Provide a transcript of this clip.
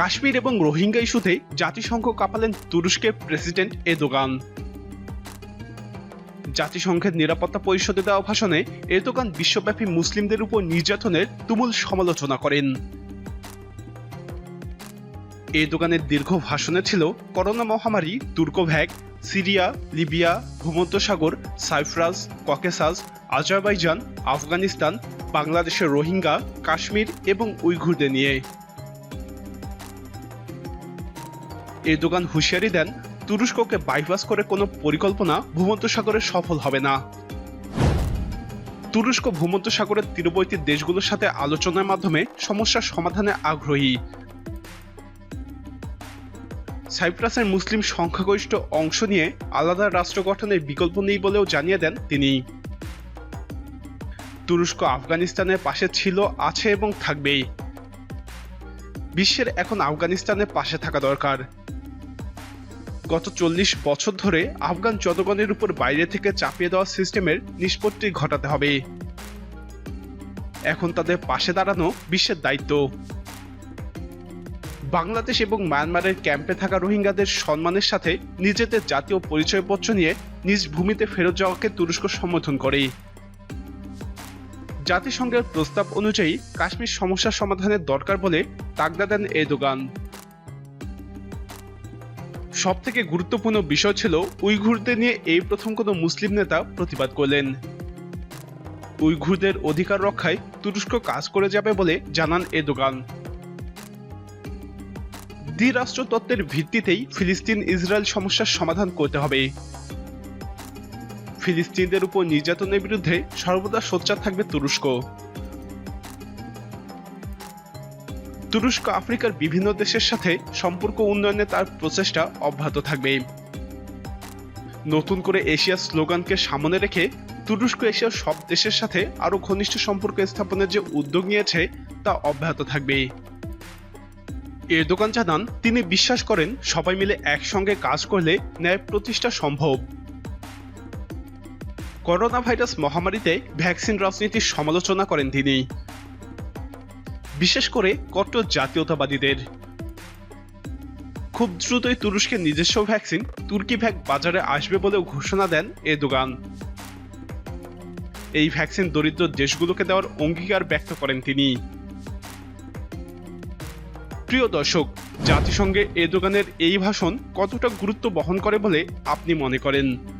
কাশ্মীর এবং রোহিঙ্গা ইস্যুতে জাতিসংঘ কাঁপালেন তুরস্কের প্রেসিডেন্ট এদোগান। জাতিসংঘের নিরাপত্তা পরিষদে দেওয়া ভাষণে এরদোগান বিশ্বব্যাপী মুসলিমদের উপর নির্যাতনের তুমুল সমালোচনা করেন। এরদোগানের দীর্ঘ ভাষণে ছিল করোনা মহামারী, তুর্কভ্যাগ, সিরিয়া, লিবিয়া, ভূমধ্যসাগর সাইপ্রাস ককেসাস, আজারবাইজান, আফগানিস্তান, বাংলাদেশের রোহিঙ্গা, কাশ্মীর এবং উইঘুরদের নিয়ে। এরদোগান হুঁশিয়ারি দেন, তুরস্ককে বাইপাস করে কোনো পরিকল্পনা ভূমধ্যসাগরে সফল হবে না। তুরস্ক ভূমধ্যসাগরের তীরবর্তী দেশগুলোর সাথে আলোচনার মাধ্যমে সমস্যার সমাধানে আগ্রহী। সাইপ্রাসের মুসলিম সংখ্যাগরিষ্ঠ অংশ নিয়ে আলাদা রাষ্ট্র গঠনের বিকল্প নেই বলেও জানিয়ে দেন তিনি। তুরস্ক আফগানিস্তানের পাশে ছিল, আছে এবং থাকবেই। বিশ্বের এখন আফগানিস্তানের পাশে থাকা দরকার। গত চল্লিশ বছর ধরে আফগান জনগণের উপর বাইরে থেকে চাপিয়ে দেওয়া সিস্টেমের নিষ্পত্তি ঘটাতে হবে। এখন তাদের পাশে দাঁড়ানো বিশ্বের দায়িত্ব। বাংলাদেশ এবং মায়ানমারের ক্যাম্পে থাকা রোহিঙ্গাদের সম্মানের সাথে নিজেদের জাতীয় পরিচয়পত্র নিয়ে নিজ ভূমিতে ফেরত যাওয়াকে তুরস্ক সমর্থন করে। জাতিসংঘের প্রস্তাব অনুযায়ী কাশ্মীর সমস্যা সমাধানের দরকার বলে তাগদা দেন এদোগান সব থেকে গুরুত্বপূর্ণ বিষয় ছিল উইঘুরদের নিয়ে এই প্রথম কোনো মুসলিম নেতা প্রতিবাদ করলেন। উইঘুরদের অধিকার রক্ষায় তুরস্ক কাজ করে যাবে বলে জানান এদোগান দ্বিরাষ্ট্র তত্ত্বের ভিত্তিতেই ফিলিস্তিন ইসরায়েল সমস্যার সমাধান করতে হবে। ফিলিস্তিনদের উপর নির্যাতনের বিরুদ্ধে সর্বদা সোচ্চার থাকবে তুরস্ক। তুরস্ক আফ্রিকার বিভিন্ন দেশের সাথে সম্পর্ক উন্নয়নে তার প্রচেষ্টা অব্যাহত থাকবে। নতুন করে এশিয়ার স্লোগানকে সামনে রেখে তুরস্ক এশিয়ার সব দেশের সাথে আরও ঘনিষ্ঠ সম্পর্ক স্থাপনের যে উদ্যোগ নিয়েছে তা অব্যাহত থাকবে। এরদোগান জানান, তিনি বিশ্বাস করেন, সবাই মিলে একসঙ্গে কাজ করলে ন্যায় প্রতিষ্ঠা সম্ভব। করোনা ভাইরাস মহামারীতে ভ্যাকসিন রাজনীতির সমালোচনা করেন তিনি। বিশেষ করে কট্টর জাতীয়তাবাদীদের। খুব দ্রুতই তুরস্কের নিজস্ব ভ্যাকসিন তুর্কি ভ্যাক বাজারে আসবে বলেও ঘোষণা দেন এরদোগান। এই ভ্যাকসিন দরিদ্র দেশগুলোকে দেওয়ার অঙ্গীকার ব্যক্ত করেন তিনি। প্রিয় দর্শক, জাতিসংঘে এরদোগানের এই ভাষণ কতটা গুরুত্ব বহন করে বলে আপনি মনে করেন?